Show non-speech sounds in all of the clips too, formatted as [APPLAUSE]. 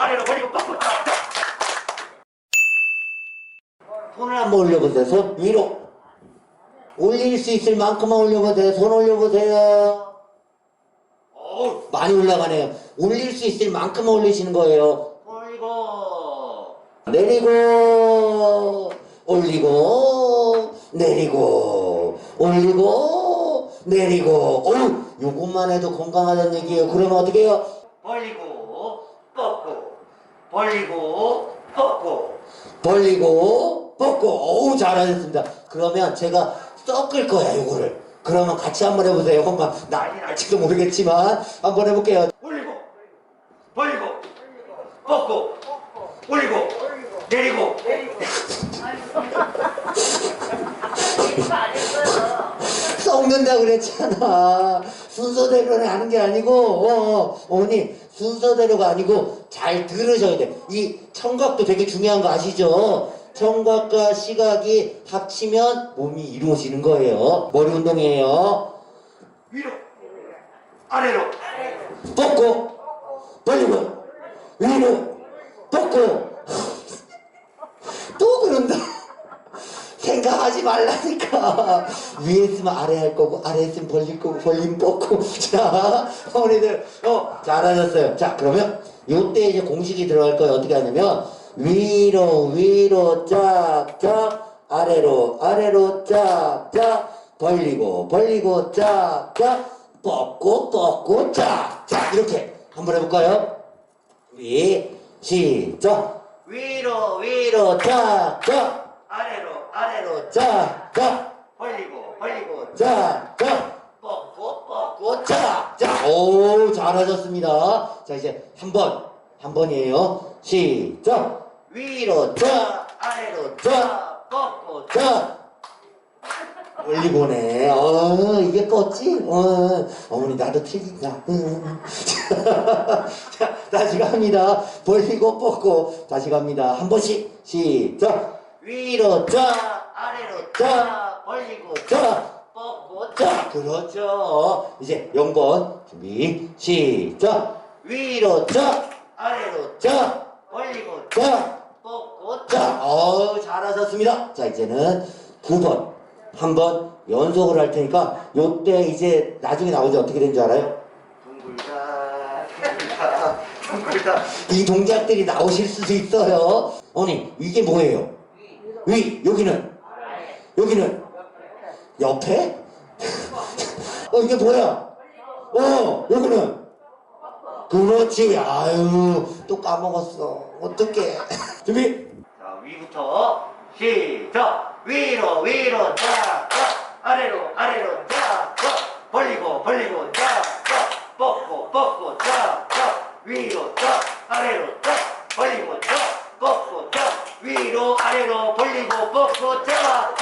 아래로. 손을 한번 올려보세요. 손 위로. 올릴 수 있을 만큼만 올려보세요. 손 올려보세요. 어우, 많이 올라가네요. 올릴 수 있을 만큼만 올리시는 거예요. 올리고, 내리고, 올리고, 내리고, 올리고, 내리고. 어우, 요것만 해도 건강하다는 얘기예요. 그러면 어떻게 해요? 뻗고, 벌리고, 뻗고, 벌리고, 뻗고. 어우, 잘하셨습니다. 그러면 제가 섞을 거야, 요거를. 그러면 같이 한번 해보세요. 엄마, 난리 날지도 모르겠지만, 한번 해볼게요. 올리고 벌리고 뻗고 올리고 내리고 [LAUGHS] 썩는다 그랬잖아. 순서대로는 하는 게 아니고, 어, 어머니, 순서대로가 아니고, 잘 들으셔야 돼. 이 청각도 되게 중요한 거 아시죠? 청각과 시각이 합치면 몸이 이루어지는 거예요. 머리 운동이에요. 위로 아래로 뻗고, 벌리고, 위로, 뻗고. 또 그런다. 생각 하지 말라니까. 위에 있으면 아래 할 거고, 아래 있으면 벌릴 거고, 벌리면 뻗고. [LAUGHS] 자, 어머니들, 어, 잘하셨어요. 자, 그러면, 요때 이제 공식이 들어갈 거예요. 어떻게 하냐면, 위로, 위로, 쫙, 쫙, 아래로, 아래로, 쫙, 쫙, 벌리고, 벌리고, 쫙, 쫙, 뻗고, 뻗고, 쫙, 쫙. 이렇게 한번 해볼까요? 우리, 시작! 위로, 위로, 쫙, 쫙! 아래로 아래로 쫙쫙 벌리고 벌리고. 쫙쫙 뻗고 뻗고. 쫙쫙 오 잘하셨습니다. 자 이제 한 번 한 번이에요. 시작. 위로 쫙 아래로 쫙 뻗고 쫙 올리고네. 어 이게 뻗지? 어 어머니 나도 틀린다. 응. [LAUGHS] 자 다시 갑니다. 벌리고 뻗고. 다시 갑니다. 한 번씩. 시작 위로 쫙 아래로 쫙 벌리고 쫙 뻗고 쫙 그렇죠. 이제 0번 준비 시작. 위로 쫙 아래로 쫙 벌리고 쫙 뻗고 쫙 어우 잘하셨습니다. 자 이제는 9번 한 번 연속을 할 테니까 요때 이제 나중에 나오지 어떻게 된줄 알아요? 둥글다 둥글다 둥글다. 이 동작들이 나오실 수도 있어요. 어머니 이게 뭐예요? 위 여기는. 여기는. 옆에? [LAUGHS] 어 이게 뭐야? 어 여기는. 그렇지. 아유 또 까먹었어. 어떡해. [LAUGHS] 준비. 자 위부터 시작. 위로 위로 쫙 쫙 아래로 아래로 쫙 쫙 벌리고 벌리고 쫙 쫙 뻗고 뻗고 쫙 쫙 위로 쫙 아래로 쫙 벌리고 쫙 뻗고 쫙 위로 아래로 벌리고 뻗고 쫙쫙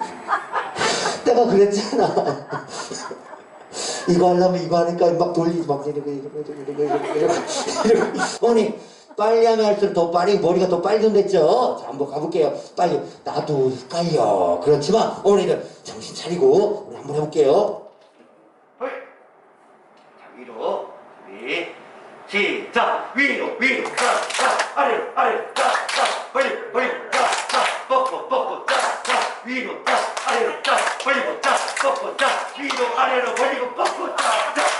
[LAUGHS] 내가 그랬잖아. 이거 하려면 이거 하니까 막 돌리지 막 이러고 이러고 이러고 이러고 이러고 어머니 빨리 하면 할수록 더 빨리 머리가 더 빨개졌죠? 자 한번 가볼게요. 빨리. 나도 헷갈려. 그렇지만 어머니들 정신 차리고 우리 한번 해볼게요 헐. 자 위로 준비 시작 위로 위로 쫙쫙 아래로 아래로 쫙쫙 벌리고 벌리고 쫙쫙 뻗고 뻗고 쫙쫙 위로 쫙 아래로 쫙 벌리고 쫙 뻗고 쫙 위로 아래로 벌리고 뻗고 쫙쫙